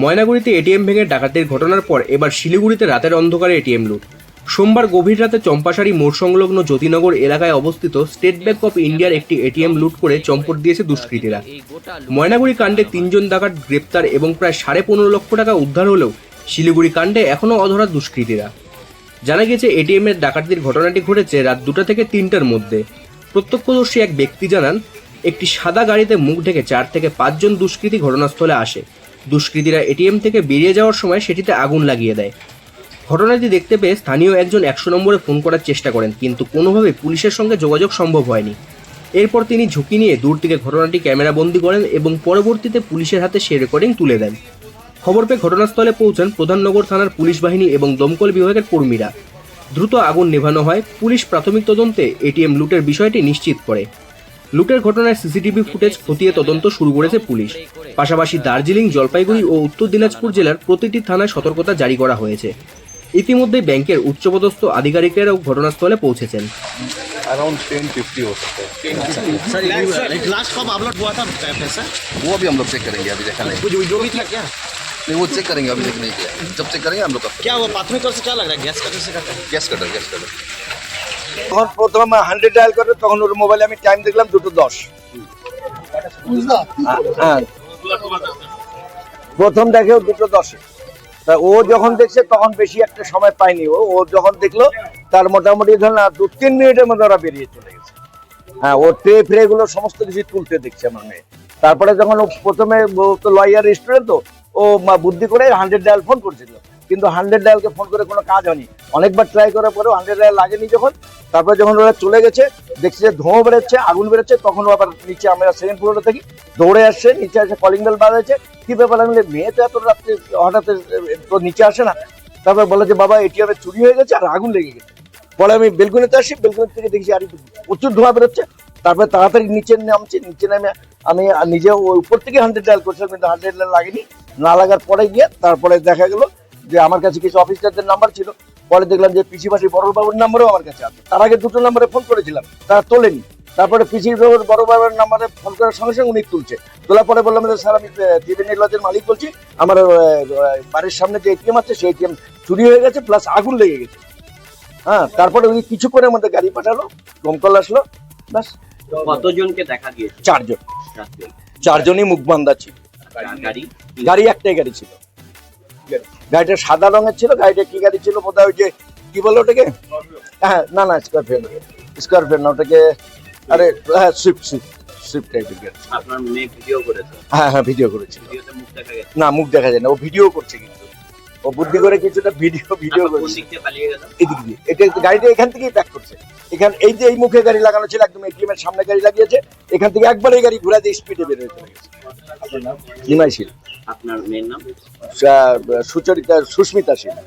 ময়নাগুড়িতে ATM ভেঙে ডাকাতির ঘটনার পর এবার শিলিগুড়িতে রাতের অন্ধকারে এটিএম লুট। সোমবার গভীর রাতে চম্পাশাড়ি মোড় সংলগ্ন জ্যোতিনগর এলাকায় অবস্থিত স্টেট ব্যাংক অফ ইন্ডিয়ার একটি এটিএম লুট করে চম্পট দিয়েছে দুষ্কৃতীরা। ময়নাগুড়ি কাণ্ডে তিনজন ডাকাত গ্রেপ্তার এবং প্রায় সাড়ে পনেরো লক্ষ টাকা উদ্ধার হলেও শিলিগুড়ি কাণ্ডে এখনও অধরা দুষ্কৃতীরা। জানা গেছে এটিএম এর ডাকাতির ঘটনাটি ঘটেছে রাত দুটা থেকে তিনটার মধ্যে। প্রত্যক্ষদর্শী এক ব্যক্তি জানান একটি সাদা গাড়িতে মুখ ঢেকে চার থেকে পাঁচজন দুষ্কৃতী ঘটনাস্থলে আসে। দুষ্কৃতীরা এটিএম থেকে বেরিয়ে যাওয়ার সময় সেটিতে আগুন লাগিয়ে দেয়। ঘটনাটি দেখতে পেয়ে স্থানীয় একজন একশো নম্বরে ফোন করার চেষ্টা করেন, কিন্তু কোনোভাবে পুলিশের সঙ্গে যোগাযোগ সম্ভব হয়নি। এরপর তিনি ঝুঁকি নিয়ে দূর থেকে ঘটনাটি ক্যামেরাবন্দি করেন এবং পরবর্তীতে পুলিশের হাতে সে রেকর্ডিং তুলে দেন। খবর পেয়ে ঘটনাস্থলে পৌঁছান প্রধাননগর থানার পুলিশ বাহিনী এবং দমকল বিভাগের কর্মীরা। দ্রুত আগুন নেভানো হয়। পুলিশ প্রাথমিক তদন্তে এটিএম লুটের বিষয়টি নিশ্চিত করে। লুটের ঘটনায় সিসিটিভি ফুটেজ খতিয়ে তদন্ত শুরু করেছে পুলিশ পাশাপাশি দার্জিলিং জলপাইগুড়ি ও উত্তর দিনাজপুর জেলার প্রতিটি থানায় সতর্কতা জারি করা হয়েছে ইতিমধ্যে ব্যাংকের উচ্চপদস্থ আধিকারিকেরাও ঘটনাস্থলে পৌঁছেছেন अराउंड टेन फिफ्टी हो सकता है सर एक लास्ट कब अपलोड हुआ था पैसा वो अभी हम लोग चेक करेंगे अभी देखा नहीं कुछ वीडियो भी था क्या नहीं वो चेक करेंगे अभी चेक नहीं किया जब चेक करेंगे हम लोग करते क्या वो प्राथमिक तौर से क्या लग रहा है गैस कटर से करता है गैस कटर गैस कटर তখন প্রথম হান্ড্রেড ডায়াল করে তখন ওর মোবাইলে আমি টাইম দেখলাম দুটো দশ। হ্যাঁ প্রথম দেখেও দুটো দশে। তা ও যখন দেখছে তখন বেশি একটা সময় পায়নি ও। ও যখন দেখল তার মোটামুটি ধরেন আর দু তিন মিনিটের মধ্যে ওরা বেরিয়ে চলে গেছে। হ্যাঁ ও ট্রে ফ্রে গুলো সমস্ত কিছু তুলতে দেখছে আমার মেয়ে। তারপরে যখন ও প্রথমে তো লয়ার স্টুডেন্ট তো ও মা বুদ্ধি করে হান্ড্রেড ডায়াল ফোন করছিল। কিন্তু হান্ড্রেড ডায়ালকে ফোন করে কোনো কাজ হয়নি। অনেকবার ট্রাই করার পরেও হান্ড্রেড ডায়াল লাগেনি যখন। তারপরে যখন ওরা চলে গেছে, দেখছি যে ধোঁয়া বেরোচ্ছে, আগুন বেরোচ্ছে, তখন আবার নিচে আমরা সেকেন্ড ফ্লোরে থাকি দৌড়ে আসছে, নিচে এসে কলিং বেল বাজাচ্ছে। কি ব্যাপার, আমি মেয়ে তো এত রাত্রে হঠাৎ তো নিচে আসে না। তারপর বলে যে, বাবা এটিএম চুরি হয়ে গেছে আর আগুন লেগে গেছে। পরে আমি বেলকুনিতে আসি, বেলকুনি থেকে দেখছি আর, প্রচুর ধোঁয়া বেরোচ্ছে। তারপরে তাড়াতাড়ি নিচে নামছি, নিচে নামে আমি নিজে উপর থেকে হান্ড্রেড ডায়াল করছিলাম, কিন্তু হান্ড্রেড ডায়াল লাগেনি। না লাগার পরে গিয়ে তারপরে দেখা গেলো যে, আমার কাছে কিছু অফিসারদের নাম্বার ছিল। পরে দেখলাম যে পিসি পাশি বড় বাবুর নাম্বারও আমার কাছে আছে। তার আগে দুটো নাম্বারে ফোন করেছিলাম তারা তোলেনি। তারপরে পিসি বাবুর বড় বাবার নাম্বারে ফোন করার সঙ্গে সঙ্গে উনি তুলছে। তোলার পরে বললাম যে স্যার আমি ত্রিবেণী লজের মালিক বলছি আমার বাড়ির সামনে যে এটিএম আছে সেই এটিএম চুরি হয়ে গেছে প্লাস আগুন লেগে গেছে। হ্যাঁ তারপরে উনি কিছু করে আমাদের গাড়ি পাঠালো দমকল আসলো ব্যাস। কতজনকে দেখা গিয়েছে? চারজন। চারজনই মুখ বান্ধা ছিল গাড়ি? গাড়ি একটাই গাড়ি ছিল। গাড়িটা সাদা রঙের ছিল গাড়িটা কি গাড়ি ছিল বোধহয় ওই যে কি বলো ওটাকে? হ্যাঁ না না স্করপিও স্করপিও না ওটাকে আরে হ্যাঁ সুইফট সুইফট সুইফট টাইপের গাড়ি আপনার মেয়ে ভিডিও করেছে। হ্যাঁ হ্যাঁ ভিডিও না মুখ দেখা যায় না ও ভিডিও করছে কিন্তু। ও বুদ্ধি করে কিছুটা ভিডিও ভিডিও করছে। এদিক দিয়ে। এটা গাড়িটা এখান থেকেই ব্যাক করছে। এখান এই যে এই মুখে গাড়ি লাগানো ছিল একদম এটিএম এর সামনে গাড়ি লাগিয়েছে। এখান থেকে একবার এই গাড়ি ঘোরা দিয়ে স্পিডে বের হয়ে চলে গেছে। আপনার মেয়ের নাম? সুচরিতা সুস্মিতা শীল